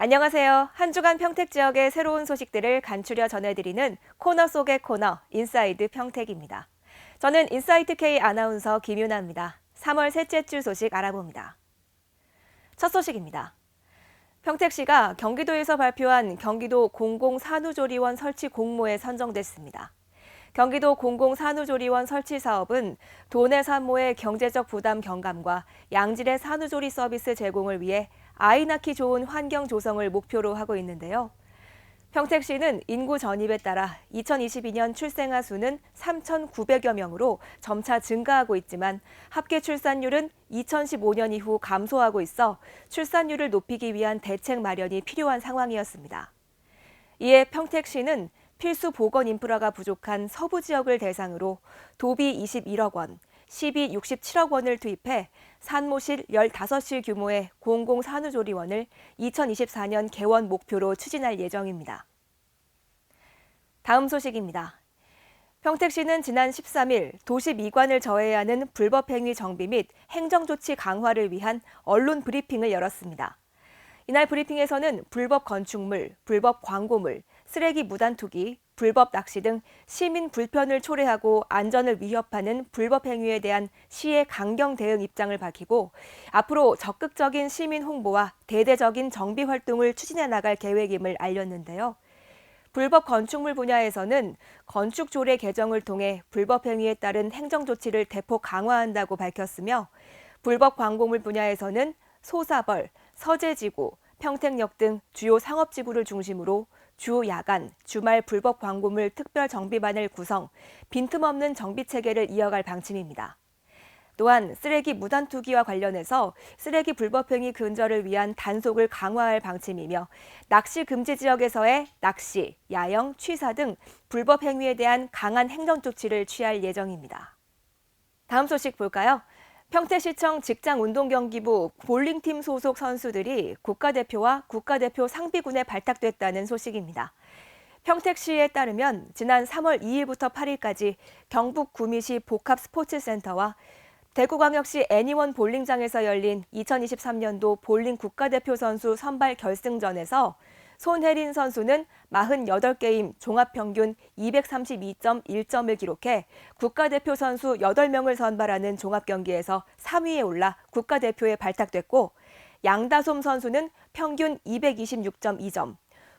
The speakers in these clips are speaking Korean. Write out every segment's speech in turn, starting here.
안녕하세요. 한 주간 평택 지역의 새로운 소식들을 간추려 전해드리는 코너 속의 코너 인사이드 평택입니다. 저는 인사이트 K 아나운서 김윤아입니다. 3월 셋째 주 소식 알아봅니다. 첫 소식입니다. 평택시가 경기도에서 발표한 경기도 공공산후조리원 설치 공모에 선정됐습니다. 경기도 공공산후조리원 설치 사업은 도내 산모의 경제적 부담 경감과 양질의 산후조리 서비스 제공을 위해 아이 낳기 좋은 환경 조성을 목표로 하고 있는데요. 평택시는 인구 전입에 따라 2022년 출생아 수는 3,900여 명으로 점차 증가하고 있지만 합계 출산율은 2015년 이후 감소하고 있어 출산율을 높이기 위한 대책 마련이 필요한 상황이었습니다. 이에 평택시는 필수 보건 인프라가 부족한 서부 지역을 대상으로 도비 21억 원, 시비 67억 원을 투입해 산모실 15실 규모의 공공산후조리원을 2024년 개원 목표로 추진할 예정입니다. 다음 소식입니다. 평택시는 지난 13일 도시 미관을 저해야 하는 불법행위 정비 및 행정조치 강화를 위한 언론 브리핑을 열었습니다. 이날 브리핑에서는 불법 건축물, 불법 광고물, 쓰레기 무단 투기, 불법 낚시 등 시민 불편을 초래하고 안전을 위협하는 불법 행위에 대한 시의 강경 대응 입장을 밝히고 앞으로 적극적인 시민 홍보와 대대적인 정비 활동을 추진해 나갈 계획임을 알렸는데요. 불법 건축물 분야에서는 건축 조례 개정을 통해 불법 행위에 따른 행정 조치를 대폭 강화한다고 밝혔으며 불법 광고물 분야에서는 소사벌, 서재지구, 평택역 등 주요 상업지구를 중심으로 주 야간, 주말 불법 광고물 특별 정비반을 구성, 빈틈없는 정비 체계를 이어갈 방침입니다. 또한 쓰레기 무단 투기와 관련해서 쓰레기 불법행위 근절을 위한 단속을 강화할 방침이며 낚시 금지 지역에서의 낚시, 야영, 취사 등 불법 행위에 대한 강한 행정 조치를 취할 예정입니다. 다음 소식 볼까요? 평택시청 직장운동경기부 볼링팀 소속 선수들이 국가대표와 국가대표 상비군에 발탁됐다는 소식입니다. 평택시에 따르면 지난 3월 2일부터 8일까지 경북 구미시 복합스포츠센터와 대구광역시 애니원 볼링장에서 열린 2023년도 볼링 국가대표 선수 선발 결승전에서 손혜린 선수는 48게임 종합평균 232.1점을 기록해 국가대표 선수 8명을 선발하는 종합경기에서 3위에 올라 국가대표에 발탁됐고 양다솜 선수는 평균 226.2점,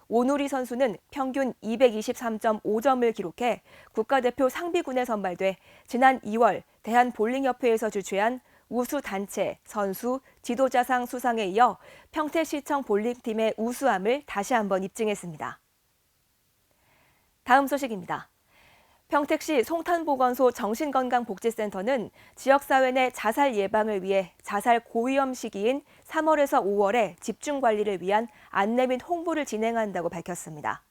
오누리 선수는 평균 223.5점을 기록해 국가대표 상비군에 선발돼 지난 2월 대한볼링협회에서 주최한 우수 단체, 선수, 지도자상 수상에 이어 평택시청 볼링팀의 우수함을 다시 한번 입증했습니다. 다음 소식입니다. 평택시 송탄보건소 정신건강복지센터는 지역사회 내 자살 예방을 위해 자살 고위험 시기인 3월에서 5월에 집중관리를 위한 안내 및 홍보를 진행한다고 밝혔습니다.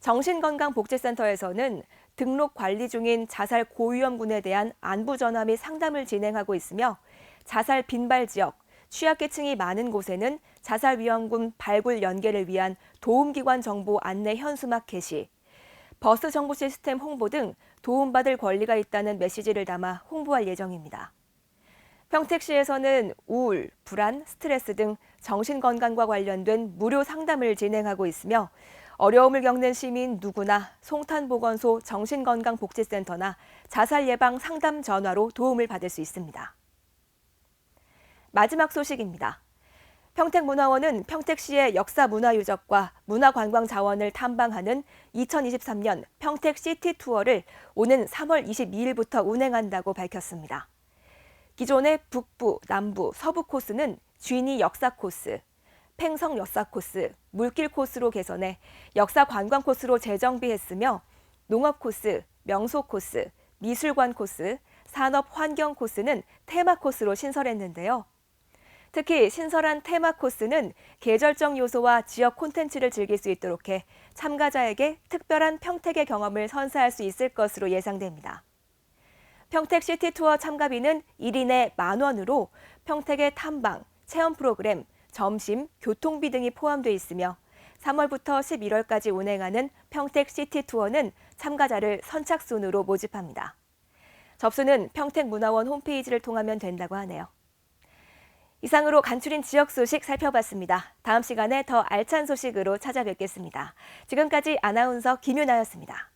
정신건강복지센터에서는 등록 관리 중인 자살 고위험군에 대한 안부 전화 및 상담을 진행하고 있으며 자살 빈발 지역, 취약계층이 많은 곳에는 자살 위험군 발굴 연계를 위한 도움기관 정보 안내 현수막 게시, 버스 정보 시스템 홍보 등 도움받을 권리가 있다는 메시지를 담아 홍보할 예정입니다. 평택시에서는 우울, 불안, 스트레스 등 정신건강과 관련된 무료 상담을 진행하고 있으며 어려움을 겪는 시민 누구나 송탄보건소 정신건강복지센터나 자살 예방 상담 전화로 도움을 받을 수 있습니다. 마지막 소식입니다. 평택문화원은 평택시의 역사 문화 유적과 문화 관광 자원을 탐방하는 2023년 평택 시티 투어를 오는 3월 22일부터 운행한다고 밝혔습니다. 기존의 북부, 남부, 서부 코스는 쥐니 역사 코스, 팽성 역사 코스, 물길 코스로 개선해 역사 관광 코스로 재정비했으며 농업 코스, 명소 코스, 미술관 코스, 산업 환경 코스는 테마 코스로 신설했는데요. 특히 신설한 테마 코스는 계절적 요소와 지역 콘텐츠를 즐길 수 있도록 해 참가자에게 특별한 평택의 경험을 선사할 수 있을 것으로 예상됩니다. 평택 시티 투어 참가비는 1인에 만 원으로 평택의 탐방, 체험 프로그램, 점심, 교통비 등이 포함되어 있으며 3월부터 11월까지 운행하는 평택 시티 투어는 참가자를 선착순으로 모집합니다. 접수는 평택문화원 홈페이지를 통하면 된다고 하네요. 이상으로 간추린 지역 소식 살펴봤습니다. 다음 시간에 더 알찬 소식으로 찾아뵙겠습니다. 지금까지 아나운서 김윤아였습니다.